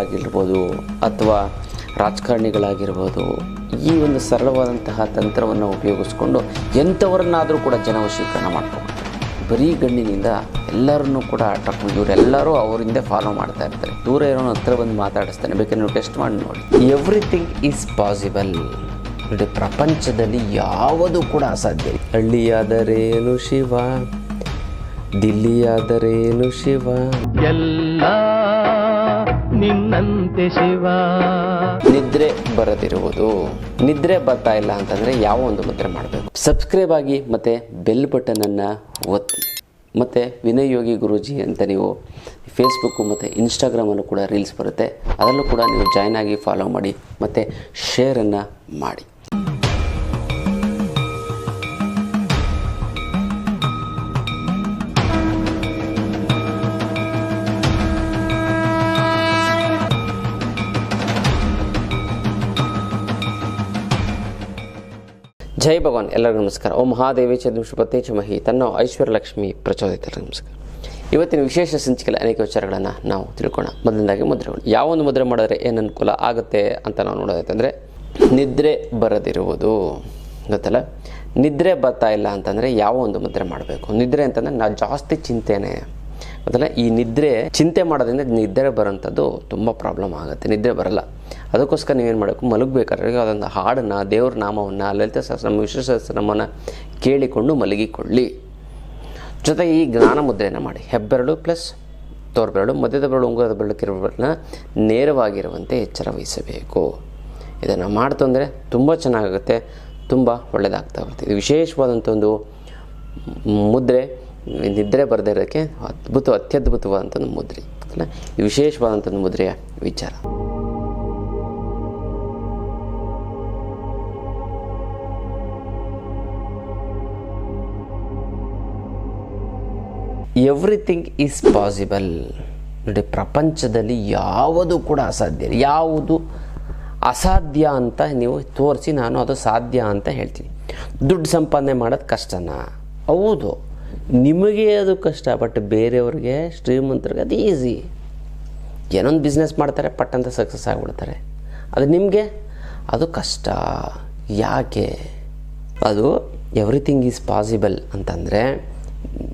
ಆಗಿರ್ಬೋದು ಅಥವಾ ರಾಜಕಾರಣಿಗಳಾಗಿರ್ಬೋದು, ಈ ಒಂದು ಸರಳವಾದಂತಹ ತಂತ್ರವನ್ನು ಉಪಯೋಗಿಸ್ಕೊಂಡು ಎಂಥವರನ್ನಾದರೂ ಕೂಡ ಜನ ವಶೀಕರಣ ಮಾಡ್ಕೊಂಡು ಬರೀ ಗಣ್ಣಿನಿಂದ ಎಲ್ಲರನ್ನೂ ಕೂಡ ಅಟ್ರಾಕ್ಟ್ ಇವರೆಲ್ಲರೂ ಅವರಿಂದ ಫಾಲೋ ಮಾಡ್ತಾ ಇರ್ತಾರೆ. ದೂರ ಇರೋನು ಹತ್ರ ಬಂದು ಮಾತಾಡಿಸ್ತಾನೆ. ಬೇಕಾದ್ರೆ ನೀವು ಟೆಸ್ಟ್ ಮಾಡಿ ನೋಡಿ. ಎವ್ರಿಥಿಂಗ್ ಈಸ್ ಪಾಸಿಬಲ್ ನೋಡಿ ಪ್ರಪಂಚದಲ್ಲಿ ಯಾವುದು ಕೂಡ ಅಸಾಧ್ಯ. ಹಳ್ಳಿಯಾದರೇನು ಶಿವ? ದಿಲ್ಲಿಯಾದರೇನು ಶಿವ? ಎಲ್ಲ ನಿನ್ನಂತೆ ಶಿವ. ನಿದ್ರೆ ಬರದಿರುವುದು. ನಿದ್ರೆ ಬರ್ತಾ ಇಲ್ಲ ಅಂತಂದ್ರೆ ಯಾವ ಒಂದು ಮುದ್ರೆ ಮಾಡಬೇಕು? ಸಬ್ಸ್ಕ್ರೈಬ್ ಆಗಿ ಮತ್ತೆ ಬೆಲ್ ಬಟನನ್ನು ಒತ್ತಿ. ಮತ್ತು ವಿನಯ್ ಯೋಗಿ ಗುರೂಜಿ ಅಂತ ನೀವು ಫೇಸ್ಬುಕ್ಕು ಮತ್ತು ಅನ್ನು ಕೂಡ ರೀಲ್ಸ್ ಬರುತ್ತೆ. ಅದರಲ್ಲೂ ಕೂಡ ನೀವು ಜಾಯ್ನ್ ಆಗಿ ಫಾಲೋ ಮಾಡಿ. ಮತ್ತು ಶೇರನ್ನು ಮಾಡಿ. ಜೈ ಭಗವಾನ್, ಎಲ್ಲರಿಗೂ ನಮಸ್ಕಾರ. ಓಂ ಮಹಾದೇವಿ ಚಂದ್ರಪತಿ ಚಮಹಿ ತನ್ನ ಐಶ್ವರ್ಯಲಕ್ಷ್ಮಿ ಪ್ರಚೋದಿತ ನಮಸ್ಕಾರ. ಇವತ್ತಿನ ವಿಶೇಷ ಸಂಚಿಕೆಯಲ್ಲಿ ಅನೇಕ ವಿಚಾರಗಳನ್ನು ನಾವು ತಿಳ್ಕೊಳ್ಳೋಣ. ಮೊದಲನೇದಾಗಿ ಮುದ್ರೆಗಳು ಯಾವ ಒಂದು ಮುದ್ರೆ ಮಾಡಿದ್ರೆ ಏನು ಅನುಕೂಲ ಆಗುತ್ತೆ ಅಂತ ನಾವು ನೋಡೋದಾಯ್ತಂದರೆ, ನಿದ್ರೆ ಬರದಿರುವುದು. ಗೊತ್ತಲ್ಲ? ನಿದ್ರೆ ಬರ್ತಾ ಇಲ್ಲ ಅಂತಂದರೆ ಯಾವ ಒಂದು ಮುದ್ರೆ ಮಾಡಬೇಕು? ನಿದ್ರೆ ಅಂತಂದರೆ ನಾವು ಜಾಸ್ತಿ ಚಿಂತೆನೆ ಗೊತ್ತಲ್ಲ ಈ ನಿದ್ರೆ ಚಿಂತೆ ಮಾಡೋದ್ರಿಂದ ನಿದ್ರೆ ಬರೋಂಥದ್ದು ತುಂಬ ಪ್ರಾಬ್ಲಮ್ ಆಗುತ್ತೆ. ನಿದ್ರೆ ಬರಲ್ಲ. ಅದಕ್ಕೋಸ್ಕರ ನೀವೇನು ಮಾಡಬೇಕು? ಮಲಗಬೇಕಾದ್ರೆ ಅದೊಂದು ಹಾಡನ್ನು, ದೇವ್ರ ನಾಮವನ್ನು, ಲಲಿತ ಸಹಸ್ರನಾಮ ವಿಶ್ವ ಕೇಳಿಕೊಂಡು ಮಲಗಿಕೊಳ್ಳಿ. ಜೊತೆಗೆ ಈ ಜ್ಞಾನ ಮುದ್ರೆಯನ್ನು ಮಾಡಿ. ಹೆಬ್ಬೆರಳು ಪ್ಲಸ್ ತೋರ್ಬೆರಳು, ಮಧ್ಯದ ಬೆರಳು, ಉಂಗುರದ ಬೆರಳುಕಿರುವುದನ್ನ ನೇರವಾಗಿರುವಂತೆ ಎಚ್ಚರ ವಹಿಸಬೇಕು. ಇದನ್ನು ಮಾಡ್ತು ಅಂದರೆ ತುಂಬ ಚೆನ್ನಾಗುತ್ತೆ ತುಂಬ ಒಳ್ಳೆಯದಾಗ್ತಾ ಇದು ವಿಶೇಷವಾದಂಥ ಒಂದು ಮುದ್ರೆ ನಿದ್ರೆ ಬರದೇ ಇರೋಕ್ಕೆ ಅದ್ಭುತ, ಅತ್ಯದ್ಭುತವಾದಂಥ ಮುದ್ರೆ, ಅಲ್ಲ? ವಿಶೇಷವಾದಂಥ ಮುದ್ರೆಯ ವಿಚಾರ. ಎವ್ರಿಥಿಂಗ್ ಈಸ್ ಪಾಸಿಬಲ್ ನೋಡಿ, ಪ್ರಪಂಚದಲ್ಲಿ ಯಾವುದು ಕೂಡ ಅಸಾಧ್ಯ ಯಾವುದು ಅಸಾಧ್ಯ ಅಂತ ನೀವು ತೋರಿಸಿ ನಾನು ಅದು ಸಾಧ್ಯ ಅಂತ ಹೇಳ್ತೀನಿ. ದುಡ್ಡು ಸಂಪಾದನೆ ಮಾಡೋದು ಕಷ್ಟನಾ? ಹೌದು. ನಿಮಗೆ ಅದು ಕಷ್ಟ ಬಟ್ ಬೇರೆಯವ್ರಿಗೆ, ಶ್ರೀಮಂತರಿಗೆ ಅದು ಈಸಿ ಏನೊಂದು ಬಿಸ್ನೆಸ್ ಮಾಡ್ತಾರೆ, ಪಟ್ಟಂತ ಸಕ್ಸಸ್ ಆಗಿಬಿಡ್ತಾರೆ. ಅದು ನಿಮಗೆ? ಅದು ಕಷ್ಟ. ಯಾಕೆ? ಅದು ಎವ್ರಿಥಿಂಗ್ ಈಸ್ ಪಾಸಿಬಲ್ ಅಂತಂದರೆ,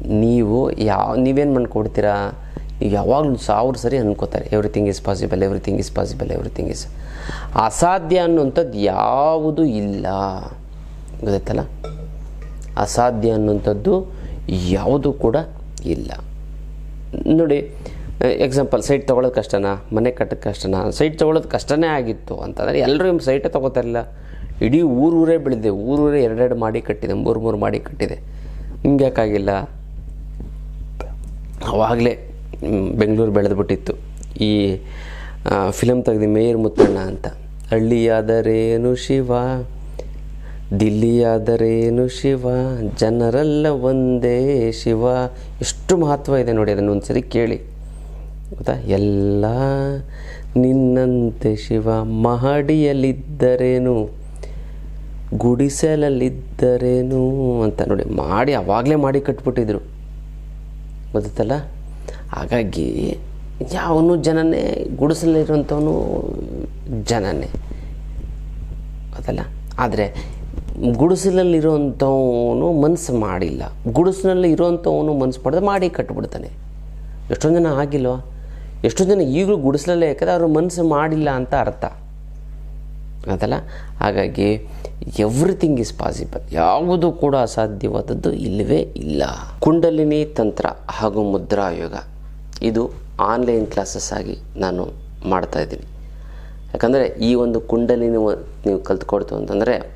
ನೀವು ಯಾವ ನೀವೇನು ಮಾಡ್ಕೊಡ್ತೀರಾ? ನೀವು ಯಾವಾಗಲೂ ಸಾವಿರ ಸರಿ ಅನ್ಕೋತಾರೆ everything is possible everything is possible everything is ಅಸಾಧ್ಯ ಅನ್ನುವಂಥದ್ದು ಯಾವುದೂ ಇಲ್ಲ. ಗೊತ್ತಾಯ್ತಲ್ಲ? ಅಸಾಧ್ಯ ಅನ್ನುವಂಥದ್ದು ಯಾವುದೂ ಕೂಡ ಇಲ್ಲ. ನೋಡಿ ಎಕ್ಸಾಂಪಲ್ ಸೈಟ್ ತೊಗೊಳೋದು ಕಷ್ಟನಾ? ಮನೆ ಕಟ್ಟೋದು ಕಷ್ಟನಾ? ಸೈಟ್ ತೊಗೊಳೋದು ಕಷ್ಟನೇ ಆಗಿತ್ತು ಅಂತಂದರೆ ಎಲ್ಲರೂ ಸೈಟೇ ತೊಗೋತಾರಿಲ್ಲ. ಇಡೀ ಊರೂರೇ ಬೆಳೆದಿದೆ. ಊರೂರೇ ಎರಡೆರಡು ಮಾಡಿ ಕಟ್ಟಿದೆ, ಮೂರು ಮೂರು ಮಾಡಿ ಕಟ್ಟಿದೆ. ನಿಮ್ಗೆ ಯಾಕಾಗಿಲ್ಲ? ಆವಾಗಲೇ ಬೆಂಗಳೂರು ಬೆಳೆದ್ಬಿಟ್ಟಿತ್ತು. ಈ ಫಿಲಮ್ ತೆಗೆದು ಮೇಯರ್ ಮುತ್ತಣ್ಣ ಅಂತ. ಹಳ್ಳಿಯಾದರೇನು ಶಿವ? ದಿಲ್ಲಿಯಾದರೇನು ಶಿವ? ಜನರೆಲ್ಲ ಒಂದೇ ಶಿವ. ಎಷ್ಟು ಮಹತ್ವ ಇದೆ ನೋಡಿ ಅದನ್ನು ಒಂದ್ಸರಿ ಕೇಳಿ. ಗೊತ್ತಾ? ಎಲ್ಲ ನಿನ್ನಂತೆ ಶಿವ. ಮಹಡಿಯಲ್ಲಿದ್ದರೇನು? ಗುಡಿಸಲಲ್ಲಿದ್ದರೇನು? ಅಂತ ನೋಡಿ, ಮಾಡಿ, ಅವಾಗಲೇ ಮಾಡಿ ಕಟ್ಬಿಟ್ಟಿದ್ರು. ಗೊತ್ತಲ್ಲ ಹಾಗಾಗಿ ಯಾವನು ಜನನೇ ಗುಡಿಸಲಿರುವಂಥವನು ಜನನೇ. ಅದಲ್ಲ ಆದರೆ ಗುಡಿಸಲಲ್ಲಿರುವಂಥವನು ಮನಸ್ಸು ಮಾಡಿಲ್ಲ. ಗುಡಿಸಿನಲ್ಲಿ ಇರುವಂಥವನು ಮನಸ್ಸು ಪಡೆದು ಮಾಡಿ ಕಟ್ಟಿಬಿಡ್ತಾನೆ. ಎಷ್ಟೊಂದು ಜನ ಆಗಿಲ್ವಾ? ಎಷ್ಟೊಂದು ಜನ ಈಗಲೂ ಗುಡಿಸಲಲ್ಲೇ ಯಾಕಂದ್ರೆ ಅವರು ಮನಸ್ಸು ಮಾಡಿಲ್ಲ ಅಂತ ಅರ್ಥ. ಅದಲ್ಲ ಹಾಗಾಗಿ ಎವ್ರಿಥಿಂಗ್ ಈಸ್ ಪಾಸಿಬಲ್ ಯಾವುದು ಕೂಡ ಅಸಾಧ್ಯವಾದದ್ದು ಇಲ್ಲವೇ ಇಲ್ಲ. ಕುಂಡಲಿನಿ ತಂತ್ರ ಹಾಗೂ ಮುದ್ರಾಯೋಗ ಇದು ಆನ್ಲೈನ್ ಕ್ಲಾಸಸ್ ಆಗಿ ನಾನು ಮಾಡ್ತಾಯಿದ್ದೀನಿ ಯಾಕಂದರೆ ಈ ಒಂದು ಕುಂಡಲಿನಿ ನೀವು ಕಲ್ತ್ಕೊಡ್ತು ಅಂತಂದರೆ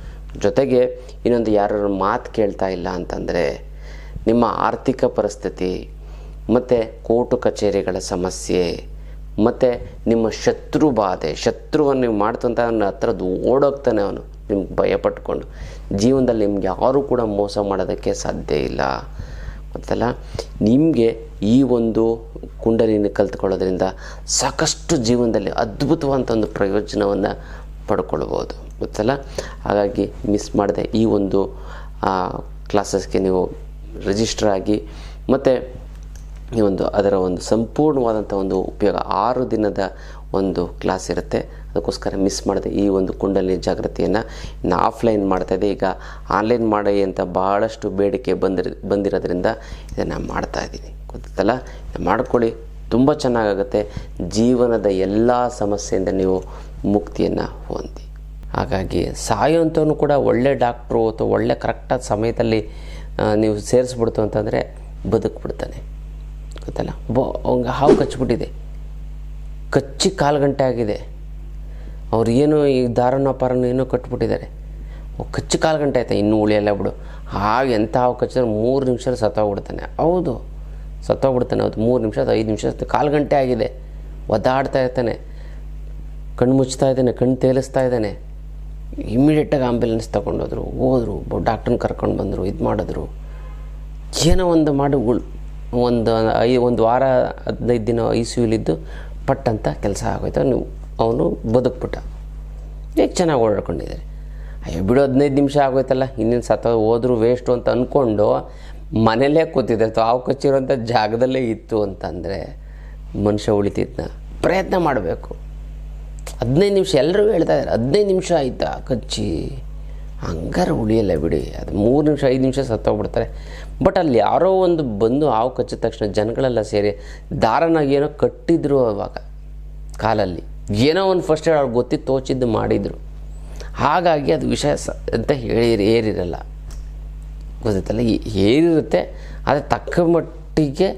ಜೊತೆಗೆ ಇನ್ನೊಂದು ಯಾರು ಮಾತು ಕೇಳ್ತಾ ಇಲ್ಲ ಅಂತಂದರೆ ನಿಮ್ಮ ಆರ್ಥಿಕ ಪರಿಸ್ಥಿತಿ, ಮತ್ತು ಕೋರ್ಟು ಕಚೇರಿಗಳ ಸಮಸ್ಯೆ, ಮತ್ತು ನಿಮ್ಮ ಶತ್ರು ಬಾಧೆ, ಶತ್ರುವನ್ನು ನೀವು ಮಾಡ್ತಂತ ಅವನ ಹತ್ರ ಓಡೋಗ್ತಾನೆ ಅವನು. ನಿಮ್ಗೆ ಭಯ ಪಟ್ಕೊಂಡು. ಜೀವನದಲ್ಲಿ ನಿಮ್ಗೆ ಯಾರೂ ಕೂಡ ಮೋಸ ಮಾಡೋದಕ್ಕೆ ಸಾಧ್ಯ ಇಲ್ಲ. ಗೊತ್ತಲ್ಲ? ನಿಮಗೆ ಈ ಒಂದು ಕುಂಡಲಿನ ಕಲ್ತ್ಕೊಳ್ಳೋದ್ರಿಂದ ಸಾಕಷ್ಟು ಜೀವನದಲ್ಲಿ ಅದ್ಭುತವಾದಂಥ ಒಂದು ಪ್ರಯೋಜನವನ್ನು ಪಡ್ಕೊಳ್ಬೋದು ಗೊತ್ತಲ್ಲ? ಹಾಗಾಗಿ ಮಿಸ್ ಮಾಡದೆ ಈ ಒಂದು ಕ್ಲಾಸಸ್ಗೆ ನೀವು ರಿಜಿಸ್ಟರ್ ಆಗಿ ಮತ್ತು ಈ ಒಂದು ಅದರ ಒಂದು ಸಂಪೂರ್ಣವಾದಂಥ ಒಂದು ಉಪಯೋಗ ಆರು ದಿನದ ಒಂದು ಕ್ಲಾಸ್ ಇರುತ್ತೆ. ಅದಕ್ಕೋಸ್ಕರ ಮಿಸ್ ಮಾಡಿದೆ ಈ ಒಂದು ಕುಂಡಲಿ ಜಾಗೃತಿಯನ್ನು ಇನ್ನು ಆಫ್ಲೈನ್ ಮಾಡ್ತಾಯಿದ್ದೆ ಈಗ ಆನ್ಲೈನ್ ಮಾಡಿ ಅಂತ ಭಾಳಷ್ಟು ಬೇಡಿಕೆ ಬಂದಿರ, ಬಂದಿರೋದ್ರಿಂದ ಇದನ್ನು ಮಾಡ್ತಾ ಇದ್ದೀನಿ. ಗೊತ್ತಲ್ಲ? ಮಾಡ್ಕೊಳ್ಳಿ. ತುಂಬ ಚೆನ್ನಾಗಾಗುತ್ತೆ. ಜೀವನದ ಎಲ್ಲ ಸಮಸ್ಯೆಯಿಂದ ನೀವು ಮುಕ್ತಿಯನ್ನು ಹೊಂದಿ. ಹಾಗಾಗಿ ಸಾಯೋಂಥವನು ಕೂಡ ಒಳ್ಳೆ ಡಾಕ್ಟ್ರು ಅಥವಾ ಒಳ್ಳೆ ಕರೆಕ್ಟಾದ ಸಮಯದಲ್ಲಿ ನೀವು ಸೇರಿಸ್ಬಿಡ್ತು ಅಂತಂದರೆ ಬದುಕ್ಬಿಡ್ತಾನೆ. ಗೊತ್ತಲ್ಲ? ಅವ್ನಿಗೆ ಹಾವು ಕಚ್ಚಿಬಿಟ್ಟಿದೆ ಕಚ್ಚಿ ಕಾಲು ಗಂಟೆ ಆಗಿದೆ. ಅವ್ರು ಏನೋ ಈ ದಾರನ ಪಾರನ ಏನೋ ಕಟ್ಬಿಟ್ಟಿದ್ದಾರೆ. ಕಚ್ಚಿ ಕಾಲು ಗಂಟೆ ಆಯ್ತಾ ಇನ್ನೂ ಉಳಿಯಲ್ಲ ಬಿಡು. ಹಾಗೆ ಎಂಥ ಹಾವು ಕಚ್ಚಿದ್ರೆ ಮೂರು ನಿಮಿಷ ಸತ್ತೋಗ್ಬಿಡ್ತಾನೆ. ಹೌದು. ಸತ್ತೋಗ್ಬಿಡ್ತಾನೆ ಹೌದು ಮೂರು ನಿಮಿಷ ಐದು ನಿಮಿಷ ಕಾಲು ಗಂಟೆ ಆಗಿದೆ. ಒದ್ದಾಡ್ತಾ ಇರ್ತಾನೆ. ಕಣ್ಣು ಮುಚ್ತಾ ಇದ್ದಾನೆ, ಕಣ್ಣು ತೇಲಿಸ್ತಾ ಇದ್ದಾನೆ. ಇಮ್ಮಿಡಿಯೇಟಾಗಿ ಆಂಬ್ಯುಲೆನ್ಸ್ ತಗೊಂಡೋದ್ರು, ಹೋದರು ಡಾಕ್ಟ್ರನ್ನ ಕರ್ಕೊಂಡು ಬಂದರು, ಇದು ಮಾಡಿದ್ರು. ಏನೋ ಒಂದು ಮಾಡಿ ಉಳ್ ಒಂದು ಐ ಒಂದು ವಾರ, ಹದಿನೈದು ದಿನ ಐ ಸಿ ಯುಲಿದ್ದು ಪಟ್ ಅಂತ ಕೆಲಸ ಆಗೋಯ್ತು. ನೀವು ಅವನು ಬದುಕ್ಬಿಟ್ಟ. ಈಗ ಚೆನ್ನಾಗಿ ಓಡಾಡ್ಕೊಂಡಿದ್ದಾರೆ ಅಯ್ಯೋ, ಬಿಡು, ಹದಿನೈದು ನಿಮಿಷ ಆಗೋಯ್ತಲ್ಲ. ಇನ್ನೇನು ಸತ್ತ ಹೋದ್ರು ವೇಸ್ಟು ಅಂತ ಅಂದ್ಕೊಂಡು ಮನೇಲೇ ಕೂತಿದ್ದೆ ತಾವು ಕಚ್ಚಿರೋಂಥ ಜಾಗದಲ್ಲೇ ಇತ್ತು ಅಂತಂದರೆ ಮನುಷ್ಯ ಉಳಿತಿದ್ನ. ಪ್ರಯತ್ನ ಮಾಡಬೇಕು. ಹದಿನೈದು ನಿಮಿಷ ಎಲ್ಲರೂ ಹೇಳ್ತಾ ಇದ್ದಾರೆ, ಹದಿನೈದು ನಿಮಿಷ ಆಯ್ತಾ ಕಚ್ಚಿ? ಹಂಗಾರೆ ಉಳಿಯಲ್ಲ ಬಿಡಿ, ಅದು ಮೂರು ನಿಮಿಷ, ಐದು ನಿಮಿಷ ಸತ್ತೋಗ್ಬಿಡ್ತಾರೆ. ಬಟ್ ಅಲ್ಲಿ ಯಾರೋ ಒಂದು ಬಂದು ಹಾವು ಕಚ್ಚಿದ ತಕ್ಷಣ ಜನಗಳೆಲ್ಲ ಸೇರಿ ದಾರನಾಗಿ ಏನೋ ಕಟ್ಟಿದ್ರು ಅವಾಗ ಕಾಲಲ್ಲಿ. ಏನೋ ಒಂದು ಫಸ್ಟ್ ಏಡ್ ಅವ್ರಿಗೆ ಗೊತ್ತಿ ತೋಚಿದ್ದು ಮಾಡಿದರು. ಹಾಗಾಗಿ ಅದು ವಿಷಯ ಸ ಅಂತ ಹೇಳಿ ಏರಿರಲ್ಲ. ಗೊತ್ತಿತ್ತಲ್ಲ ಏರಿರುತ್ತೆ, ಆದರೆ ತಕ್ಕ ಮಟ್ಟಿಗೆ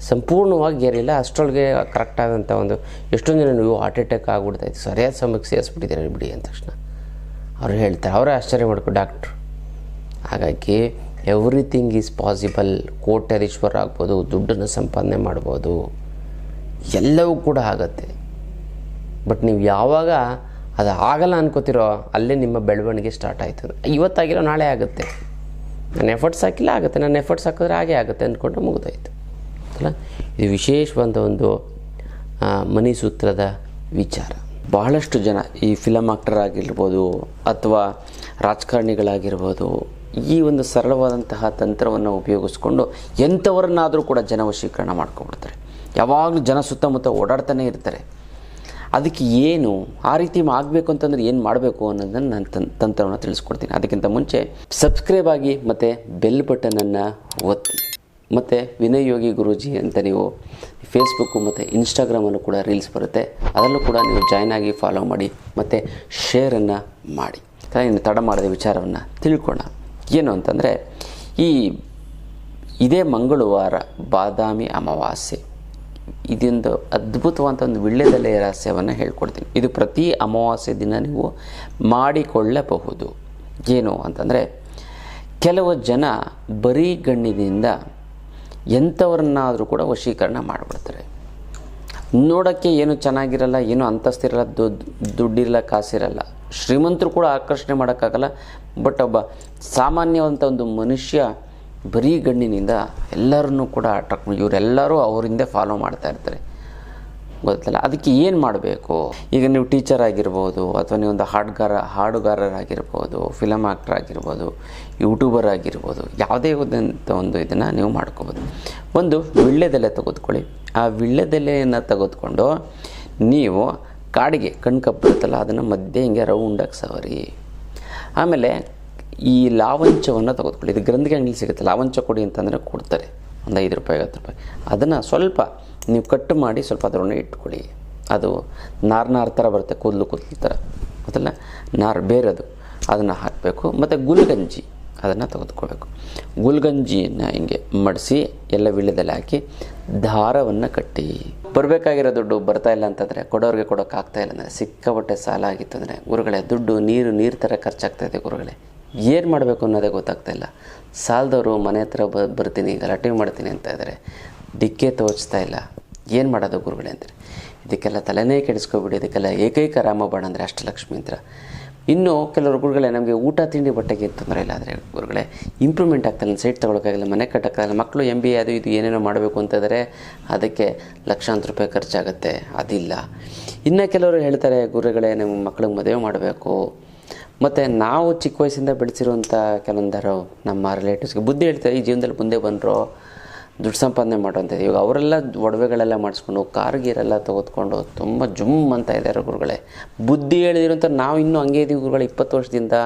ಸಂಪೂರ್ಣವಾಗಿ ಏರಿಲ್ಲ, ಅಷ್ಟರೊಳಗೆ ಕರೆಕ್ಟಾದಂಥ ಒಂದು ಎಷ್ಟೊಂದು ಜನ ನೀವು ಹಾರ್ಟ್ ಅಟ್ಯಾಕ್ ಆಗಿಬಿಡ್ತಾಯಿತ್ತು. ಸರಿಯಾದ ಸಮಯಕ್ಕೆ ಸೇರಿಸ್ಬಿಟ್ಟಿದ್ದಾರೆ ಬಿಡಿ ಅಂದ ತಕ್ಷಣ. ಅವ್ರು ಹೇಳ್ತಾರೆ, ಅವರೇ ಆಶ್ಚರ್ಯ ಮಾಡ್ಕೊ ಡಾಕ್ಟ್ರು ಹಾಗಾಗಿ ಎವ್ರಿಥಿಂಗ್ ಈಸ್ ಪಾಸಿಬಲ್ ಕೋಟ್ಯಾಧೀಶ್ವರ ಆಗ್ಬೋದು, ದುಡ್ಡನ್ನು ಸಂಪಾದನೆ ಮಾಡ್ಬೋದು. ಎಲ್ಲವೂ ಕೂಡ ಆಗತ್ತೆ. ಬಟ್ ನೀವು ಯಾವಾಗ ಅದು ಆಗಲ್ಲ ಅನ್ಕೋತಿರೋ, ಅಲ್ಲೇ ನಿಮ್ಮ ಬೆಳವಣಿಗೆ ಸ್ಟಾರ್ಟ್ ಆಯಿತು. ಇವತ್ತಾಗಿರೋ ನಾಳೆ ಆಗುತ್ತೆ. ನಾನು ಎಫರ್ಟ್ಸ್ ಹಾಕಿಲ್ಲ, ಆಗುತ್ತೆ. ನಾನು ಎಫರ್ಟ್ಸ್ ಹಾಕಿದ್ರೆ ಹಾಗೆ ಆಗುತ್ತೆ ಅಂದ್ಕೊಂಡು ಮುಗಿದೋಯ್ತು. ಇದು ವಿಶೇಷವಾದ ಒಂದು ಮನಿ ಸೂತ್ರದ ವಿಚಾರ. ಬಹಳಷ್ಟು ಜನ ಈ ಫಿಲಮ್ ಆಕ್ಟರ್ ಆಗಿರ್ಬೋದು ಅಥವಾ ರಾಜಕಾರಣಿಗಳಾಗಿರ್ಬೋದು ಈ ಒಂದು ಸರಳವಾದಂತಹ ತಂತ್ರವನ್ನು ಉಪಯೋಗಿಸ್ಕೊಂಡು ಎಂಥವರನ್ನಾದರೂ ಕೂಡ ಜನ ವಶೀಕರಣ ಮಾಡ್ಕೊಬಿಡ್ತಾರೆ. ಯಾವಾಗಲೂ ಜನ ಸುತ್ತಮುತ್ತ ಓಡಾಡ್ತಾನೆ ಇರ್ತಾರೆ. ಅದಕ್ಕೆ ಏನು, ಆ ರೀತಿ ಆಗಬೇಕು ಅಂತಂದ್ರೆ ಏನು ಮಾಡಬೇಕು ಅನ್ನೋದನ್ನು ನಾನು ತನ್, ತಂತ್ರವನ್ನು ತಿಳಿಸ್ಕೊಡ್ತೀನಿ. ಅದಕ್ಕಿಂತ ಮುಂಚೆ ಸಬ್ಸ್ಕ್ರೈಬ್ ಆಗಿ ಮತ್ತು ಬೆಲ್ ಬಟನನ್ನು ಒತ್ತಿ. ಮತ್ತು ವಿನಯ್ ಯೋಗಿ ಗುರೂಜಿ ಅಂತ ನೀವು ಫೇಸ್ಬುಕ್ಕು ಮತ್ತು ಇನ್ಸ್ಟಾಗ್ರಾಮಲ್ಲೂ ಕೂಡ ರೀಲ್ಸ್ ಬರುತ್ತೆ. ಅದರಲ್ಲೂ ಕೂಡ ನೀವು ಜಾಯ್ನ್ ಆಗಿ ಫಾಲೋ ಮಾಡಿ, ಮತ್ತು ಶೇರನ್ನು ಮಾಡಿ. ಇನ್ನು ತಡ ಮಾಡದೆ ವಿಚಾರವನ್ನು ತಿಳ್ಕೊಣ. ಏನು ಅಂತಂದರೆ, ಈ ಇದೇ ಮಂಗಳವಾರ ಬಾದಾಮಿ ಅಮಾವಾಸ್ಯೆ. ಇದೊಂದು ಅದ್ಭುತವಾದಂಥ ಒಂದು ವಿಳ್ಯದೆಲೆಯ ರಹಸ್ಯವನ್ನು ಹೇಳ್ಕೊಡ್ತೀನಿ. ಇದು ಪ್ರತಿ ಅಮಾವಾಸ್ಯೆ ದಿನ ನೀವು ಮಾಡಿಕೊಳ್ಳಬಹುದು. ಏನು ಅಂತಂದರೆ, ಕೆಲವು ಜನ ಬರೀ ಗಣ್ಣಿನಿಂದ ಎಂಥವ್ರನ್ನಾದರೂ ಕೂಡ ವಶೀಕರಣ ಮಾಡಿಬಿಡ್ತಾರೆ. ನೋಡೋಕ್ಕೆ ಏನು ಚೆನ್ನಾಗಿರಲ್ಲ, ಏನು ಅಂತಸ್ತಿರಲ್ಲ, ದುಡ್ಡು, ದುಡ್ಡಿರಲ್ಲ, ಕಾಸಿರಲ್ಲ. ಶ್ರೀಮಂತರು ಕೂಡ ಆಕರ್ಷಣೆ ಮಾಡೋಕ್ಕಾಗಲ್ಲ, ಬಟ್ ಒಬ್ಬ ಸಾಮಾನ್ಯವಂಥ ಒಂದು ಮನುಷ್ಯ ಬರೀ ಗಣ್ಣಿನಿಂದ ಎಲ್ಲರನ್ನೂ ಕೂಡ ಅಟ್ರಾಕ್ಟ್ ಇವರೆಲ್ಲರೂ ಅವರಿಂದ ಫಾಲೋ ಮಾಡ್ತಾ ಇರ್ತಾರೆ. ಗೊತ್ತಲ್ಲ. ಅದಕ್ಕೆ ಏನು ಮಾಡಬೇಕು? ಈಗ ನೀವು ಟೀಚರ್ ಆಗಿರ್ಬೋದು ಅಥವಾ ನೀವೊಂದು ಹಾಡುಗಾರ, ಹಾಡುಗಾರರಾಗಿರ್ಬೋದು ಫಿಲಮ್ ಆ್ಯಕ್ಟರ್ ಆಗಿರ್ಬೋದು ಯೂಟ್ಯೂಬರ್ ಆಗಿರ್ಬೋದು, ಯಾವುದೇ ಒಂದಂಥ ಒಂದು ಇದನ್ನು ನೀವು ಮಾಡ್ಕೋಬೋದು. ಒಂದು ವಿಳ್ಯದೆಲೆ ತೆಗೆದುಕೊಳ್ಳಿ. ಆ ವಿಳ್ಯದೆಲೆಯನ್ನು ತೆಗೆದುಕೊಂಡು ನೀವು ಕಾಡಿಗೆ ಕಣ್ಣು ಕಪ್ಪಿರುತ್ತಲ್ಲ ಅದನ್ನು ಮಧ್ಯೆ ಹಿಂಗೆ ರೌಂಡಾಗಿ ಸವರಿ. ಆಮೇಲೆ ಈ ಲಾವಂಚವನ್ನು ತೆಗೆದುಕೊಳ್ಳಿ. ಇದು ಗ್ರಂಥಿಗೆ ಅಂಗಡಿ ಸಿಗುತ್ತೆ. ಲಾವಂಚ ಕೊಡಿ ಅಂತಂದರೆ ಕೊಡ್ತಾರೆ. ಒಂದು ಐದು ರೂಪಾಯಿ ಹತ್ತು ರೂಪಾಯಿ. ಅದನ್ನು ಸ್ವಲ್ಪ ನೀವು ಕಟ್ ಮಾಡಿ ಸ್ವಲ್ಪ ಅದರೊಳಗೆ ಇಟ್ಕೊಳ್ಳಿ. ಅದು ನಾರು ನಾರು ಥರ ಬರುತ್ತೆ, ಕೂದಲು ಕೂದಲು ಥರ. ಗೊತ್ತಲ್ಲ? ನಾರು ಬೇರೆದು. ಅದನ್ನು ಹಾಕಬೇಕು. ಮತ್ತು ಗುಲ್ಗಂಜಿ ಅದನ್ನು ತೆಗೆದುಕೊಳ್ಬೇಕು. ಗುಲ್ಗಂಜಿಯನ್ನು ಹಿಂಗೆ ಮಡಿಸಿ ಎಲ್ಲ ವಿಳ್ಯದಲ್ಲಿ ಹಾಕಿ ದಾರವನ್ನು ಕಟ್ಟಿ. ಬರಬೇಕಾಗಿರೋ ದುಡ್ಡು ಬರ್ತಾ ಇಲ್ಲ ಅಂತಂದರೆ ಕೊಡೋರಿಗೆ ಕೊಡೋಕ್ಕಾಗ್ತಾ ಇಲ್ಲ ಅಂದರೆ ಸಿಕ್ಕಾಪಟ್ಟೆ ಸಾಲ ಆಗಿತ್ತು ಅಂದರೆ ಗುರುಗಳೇ, ದುಡ್ಡು ನೀರು ನೀರು ಥರ ಖರ್ಚಾಗ್ತಾ ಇದೆ ಗುರುಗಳೇ. ಏನು ಮಾಡಬೇಕು ಅನ್ನೋದೇ ಗೊತ್ತಾಗ್ತಾ ಇಲ್ಲ. ಸಾಲದವರು ಮನೆ ಹತ್ರ ಬ, ಬರ್ತೀನಿ, ಗಲಾಟೆ ಮಾಡ್ತೀನಿ ಅಂತ ಇದ್ದಾರೆ ದಿಕ್ಕೇ ತೋಚ್ತಾ ಇಲ್ಲ. ಏನು ಮಾಡೋದು ಗುರುಗಳೇ ಅಂದರೆ? ಇದಕ್ಕೆಲ್ಲ ತಲೆನೇ ಕೆಡಿಸ್ಕೊಬಿಡಿ, ಇದಕ್ಕೆಲ್ಲ ಏಕೈಕ ರಾಮಬಾಣ ಅಂದರೆ ಅಷ್ಟಲಕ್ಷ್ಮಿ ಅಂತ ಇನ್ನು ಕೆಲವರು ಗುರುಗಳೇ, ನಮಗೆ ಊಟ, ತಿಂಡಿ, ಬಟ್ಟೆಗೆ ತೊಂದರೆ ಇಲ್ಲ ಆದರೆ ಗುರುಗಳೇ ಇಂಪ್ರೂವ್ಮೆಂಟ್ ಆಗ್ತಾಯಿಲ್ಲ ಸೈಟ್ ತೊಗೊಳಕ್ಕಾಗಿಲ್ಲ, ಮನೆ ಕಟ್ಟೋಕ್ಕಾಗಲ್ಲ ಮಕ್ಕಳು ಎಂ ಬಿ ಎ ಅದು ಇದು ಏನೇನೋ ಮಾಡಬೇಕು ಅಂತಂದರೆ ಅದಕ್ಕೆ ಲಕ್ಷಾಂತರ ರೂಪಾಯಿ ಖರ್ಚಾಗುತ್ತೆ, ಅದಿಲ್ಲ. ಇನ್ನು ಕೆಲವರು ಹೇಳ್ತಾರೆ, ಗುರುಗಳೇ, ನಮ್ಮ ಮಕ್ಳಿಗೆ ಮದುವೆ ಮಾಡಬೇಕು ಮತ್ತು ನಾವು ಚಿಕ್ಕ ವಯಸ್ಸಿಂದ ಬೆಳೆಸಿರುವಂಥ ಕೆಲವೊಂದರು ನಮ್ಮ ರಿಲೇಟಿವ್ಸ್ಗೆ ಬುದ್ಧಿ ಹೇಳ್ತಾರೆ, ಈ ಜೀವನದಲ್ಲಿ ಮುಂದೆ ಬಂದರು ದುಡ್ಡು ಸಂಪಾದನೆ ಮಾಡುವಂಥದ್ದು ಇವಾಗ ಅವರೆಲ್ಲ ಒಡವೆಗಳೆಲ್ಲ ಮಾಡಿಸ್ಕೊಂಡು ಕಾರ್ ಗೀರೆಲ್ಲ ತೆಗೆದುಕೊಂಡು ತುಂಬ ಜುಮ್ ಅಂತ ಇದ್ದಾರೆ ಗುರುಗಳೇ. ಬುದ್ಧಿ ಹೇಳಿದಿರೋಂಥ ನಾವು ಇನ್ನೂ ಹಂಗೆ ಇದ್ದೀವಿ ಗುರುಗಳು ಇಪ್ಪತ್ತು ವರ್ಷದಿಂದ.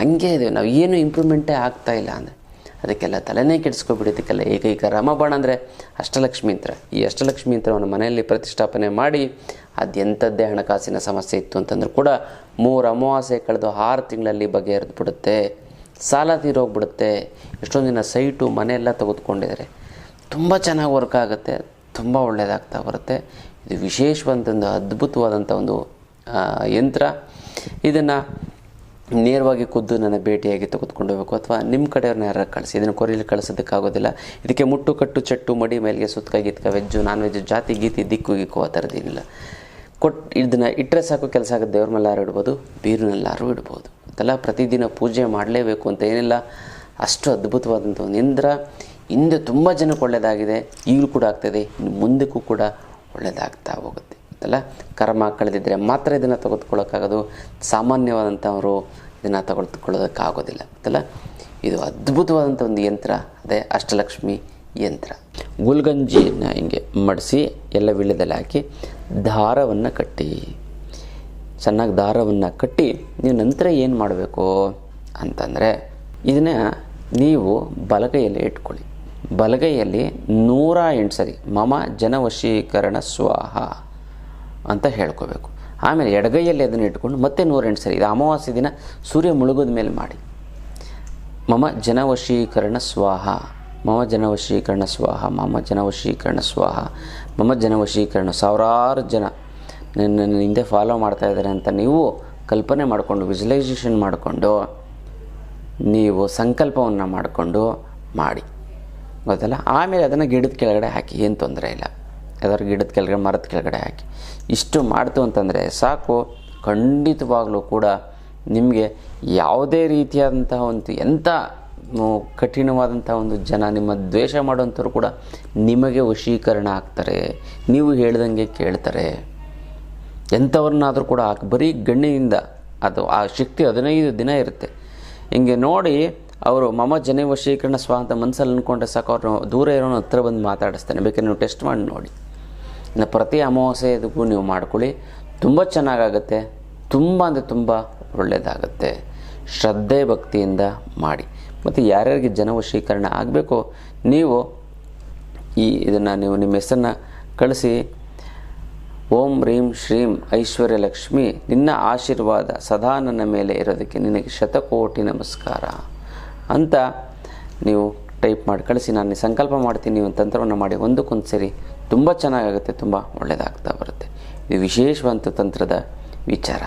ಹಂಗೆ ಇದ್ದೀವಿ ನಾವು ಏನು ಇಂಪ್ರೂವ್ಮೆಂಟೇ ಆಗ್ತಾ ಇಲ್ಲ ಅಂದರೆ. ಅದಕ್ಕೆಲ್ಲ ತಲೆನೇ ಕೆಡಿಸ್ಕೊಬಿಡಿದ್ದಕ್ಕೆಲ್ಲ ಏಕೈಕ ರಾಮಬಾಣ ಅಂದರೆ ಅಷ್ಟಲಕ್ಷ್ಮಿ ಯಂತ್ರ ಈ ಅಷ್ಟಲಕ್ಷ್ಮಿ ಯಂತ್ರವನ್ನು ಮನೆಯಲ್ಲಿ ಪ್ರತಿಷ್ಠಾಪನೆ ಮಾಡಿ ಅದು ಎಂಥದ್ದೇ ಹಣಕಾಸಿನ ಸಮಸ್ಯೆ ಇತ್ತು ಅಂತಂದ್ರೂ ಕೂಡ ಮೂರು ಅಮಾವಾಸ್ಯೆ ಕಳೆದು ಆರು ತಿಂಗಳಲ್ಲಿ ಬಗೆಹರಿದು ಬಿಡುತ್ತೆ. ಸಾಲ ತೀರೋಗ್ಬಿಡುತ್ತೆ ಎಷ್ಟೊಂದು ದಿನ ಸೈಟು ಮನೆಯೆಲ್ಲ ತೆಗೆದುಕೊಂಡಿದ್ದಾರೆ. ತುಂಬ ಚೆನ್ನಾಗಿ ವರ್ಕ್ ಆಗುತ್ತೆ. ತುಂಬ ಒಳ್ಳೆಯದಾಗ್ತಾ ಬರುತ್ತೆ. ಇದು ವಿಶೇಷವಾದಂಥ ಅದ್ಭುತವಾದಂಥ ಒಂದು ಯಂತ್ರ. ಇದನ್ನು ನೇರವಾಗಿ ಖುದ್ದು ನನ್ನ ಭೇಟಿಯಾಗಿ ತೆಗೆದುಕೊಂಡು ಹೋಗಬೇಕು ಅಥವಾ ನಿಮ್ಮ ಕಡೆಯವ್ರನ್ನ ಯಾರು ಕಳಿಸಿ, ಇದನ್ನು ಕೊರಿಯಲ್ಲಿ ಕಳಿಸೋದಕ್ಕಾಗೋದಿಲ್ಲ ಇದಕ್ಕೆ ಮುಟ್ಟು, ಕಟ್ಟು, ಚಟ್ಟು, ಮಡಿ ಮೇಲೆ ಸುತ್ತಕ ಗಿತ್ಕ, ವೆಜ್ಜು ನಾನ್ ವೆಜ್ ಜಾತಿ, ಗೀತಿ, ದಿಕ್ಕು, ಗಿಕ್ಕು ಆ ಥರದ್ದೇನಿಲ್ಲ ಕೊಟ್ಟು ಇದನ್ನು ಇಟ್ಟರೆ ಸಾಕು, ಕೆಲಸ ಆಗುತ್ತೆ ದೇವ್ರ ಮೇಲಾರು ಇಡ್ಬೋದು? ಬೀರಿನಲ್ಲಾರು ಇಡ್ಬೋದು? ಅದೆಲ್ಲ ಪ್ರತಿದಿನ ಪೂಜೆ ಮಾಡಲೇಬೇಕು ಅಂತ ಏನಿಲ್ಲ. ಅಷ್ಟು ಅದ್ಭುತವಾದಂಥ ಒಂದು ಇಂದ್ರ. ಹಿಂದೆ ತುಂಬ ಜನಕ್ಕೆ ಒಳ್ಳೆಯದಾಗಿದೆ ಈಗಲೂ ಕೂಡ ಆಗ್ತದೆ. ಇನ್ನು ಮುಂದಕ್ಕೂ ಕೂಡ ಒಳ್ಳೆಯದಾಗ್ತಾ ಹೋಗುತ್ತೆ. ಅಲ್ಲ ಕರ್ಮ ಕಳೆದಿದ್ದರೆ ಮಾತ್ರ ಇದನ್ನು ತೆಗೆದುಕೊಳ್ಳೋಕ್ಕಾಗೋದು ಸಾಮಾನ್ಯವಾದಂಥವರು ಇದನ್ನು ತಗೊಳ್ತುಕೊಳ್ಳೋದಕ್ಕಾಗೋದಿಲ್ಲ. ಗೊತ್ತಲ್ಲ ಇದು ಅದ್ಭುತವಾದಂಥ ಒಂದು ಯಂತ್ರ, ಅದೇ ಅಷ್ಟಲಕ್ಷ್ಮಿ ಯಂತ್ರ. ಗುಲ್ಗಂಜಿಯನ್ನು ಹಿಂಗೆ ಮಡಿಸಿ ಎಲ್ಲ ವಿಳ್ಯದಲ್ಲಿ ಹಾಕಿ ದಾರವನ್ನು ಕಟ್ಟಿ. ಚೆನ್ನಾಗಿ ದಾರವನ್ನು ಕಟ್ಟಿ ನೀವು ನಂತರ ಏನು ಮಾಡಬೇಕು ಅಂತಂದರೆ, ಇದನ್ನು ನೀವು ಬಲಗೈಯಲ್ಲಿ ಇಟ್ಕೊಳ್ಳಿ. ಬಲಗೈಯಲ್ಲಿ ನೂರ ಎಂಟು ಸರಿ ಮಮ ಜನವಶೀಕರಣ ಸ್ವಾಹ ಅಂತ ಹೇಳ್ಕೋಬೇಕು. ಆಮೇಲೆ ಎಡಗೈಯಲ್ಲಿ ಅದನ್ನು ಇಟ್ಕೊಂಡು ಮತ್ತೆ ನೂರೆಂಟು ಸರಿ, ಇದು ಅಮಾವಾಸ್ಯೆ ದಿನ ಸೂರ್ಯ ಮುಳುಗೋದ ಮೇಲೆ ಮಾಡಿ. ಮಮ ಜನವಶೀಕರಣ ಸ್ವಾಹ, ಮಮ ಜನವಶೀಕರಣ ಸ್ವಾಹ, ಮಮ ಜನವಶೀಕರಣ ಸ್ವಾಹ, ಮಮ ಜನವಶೀಕರಣ ಸಾವಿರಾರು ಜನ ನನ್ನ ಹಿಂದೆ ಫಾಲೋ ಮಾಡ್ತಾ ಇದ್ದಾರೆ ಅಂತ ನೀವು ಕಲ್ಪನೆ ಮಾಡಿಕೊಂಡು ವಿಜುಲೈಸೇಷನ್ ಮಾಡಿಕೊಂಡು, ನೀವು ಸಂಕಲ್ಪವನ್ನು ಮಾಡಿಕೊಂಡು ಮಾಡಿ. ಗೊತ್ತಲ್ಲ? ಆಮೇಲೆ ಅದನ್ನು ಗಿಡದ ಕೆಳಗಡೆ ಹಾಕಿ, ಏನು ತೊಂದರೆ ಇಲ್ಲ. ಯಾವ್ದಾದ್ರು ಗಿಡದ ಕೆಳಗಡೆ, ಮರದ ಕೆಳಗಡೆ ಹಾಕಿ. ಇಷ್ಟು ಮಾಡ್ತು ಅಂತಂದರೆ ಸಾಕು, ಖಂಡಿತವಾಗಲೂ ಕೂಡ ನಿಮಗೆ ಯಾವುದೇ ರೀತಿಯಾದಂತಹ ಒಂದು ಎಂಥ ಕಠಿಣವಾದಂಥ ಒಂದು ಜನ ನಿಮ್ಮ ದ್ವೇಷ ಮಾಡುವಂಥವ್ರು ಕೂಡ ನಿಮಗೆ ವಶೀಕರಣ ಆಗ್ತಾರೆ. ನೀವು ಹೇಳ್ದಂಗೆ ಕೇಳ್ತಾರೆ. ಎಂಥವ್ರನ್ನಾದರೂ ಕೂಡ ಬರೀ ಗಣ್ಣಿನಿಂದ, ಅದು ಆ ಶಕ್ತಿ ಹದಿನೈದು ದಿನ ಇರುತ್ತೆ. ಹಿಂಗೆ ನೋಡಿ ಅವರು, ಮಮ ಜನ ವಶೀಕರಣ ಸ್ವ ಅಂತ ಮನಸ್ಸಲ್ಲಿ ಅಂದ್ಕೊಂಡ್ರೆ ಸಾಕು ಅವ್ರನ್ನ ದೂರ ಇರೋನು ಹತ್ರ ಬಂದು ಮಾತಾಡಿಸ್ತಾನೆ. ಬೇಕಾದ್ರೆ ನೀವು ಟೆಸ್ಟ್ ಮಾಡಿ ನೋಡಿ. ಇನ್ನು ಪ್ರತಿ ಅಮಾವಾಸ್ಯೆದಕ್ಕೂ ನೀವು ಮಾಡ್ಕೊಳ್ಳಿ. ತುಂಬ ಚೆನ್ನಾಗಾಗುತ್ತೆ. ತುಂಬ ಅಂದರೆ ತುಂಬ ಒಳ್ಳೆಯದಾಗುತ್ತೆ ಶ್ರದ್ಧೆ ಭಕ್ತಿಯಿಂದ ಮಾಡಿ. ಮತ್ತು ಯಾರ್ಯಾರಿಗೆ ಜನವಶೀಕರಣ ಆಗಬೇಕು, ನೀವು ಈ ಇದನ್ನು ನೀವು ನಿಮ್ಮ ಹೆಸರನ್ನ ಕಳಿಸಿ, ಓಂ ರೀಂ ಶ್ರೀಂ ಐಶ್ವರ್ಯ ಲಕ್ಷ್ಮಿ, ನಿನ್ನ ಆಶೀರ್ವಾದ ಸದಾ ನನ್ನ ಮೇಲೆ ಇರೋದಕ್ಕೆ ನಿನಗೆ ಶತಕೋಟಿ ನಮಸ್ಕಾರ ಅಂತ ನೀವು ಟೈಪ್ ಮಾಡಿ, ಕಳಿಸಿ, ನಾನು ಸಂಕಲ್ಪ ಮಾಡ್ತೀನಿ ನೀವು ತಂತ್ರವನ್ನು ಮಾಡಿ, ಒಂದಕ್ಕೊಂದು ಸರಿ ತುಂಬ ಚೆನ್ನಾಗಾಗುತ್ತೆ, ತುಂಬ ಒಳ್ಳೆಯದಾಗ್ತಾ ಬರುತ್ತೆ. ಇದು ವಿಶೇಷವಂತ ತಂತ್ರದ ವಿಚಾರ.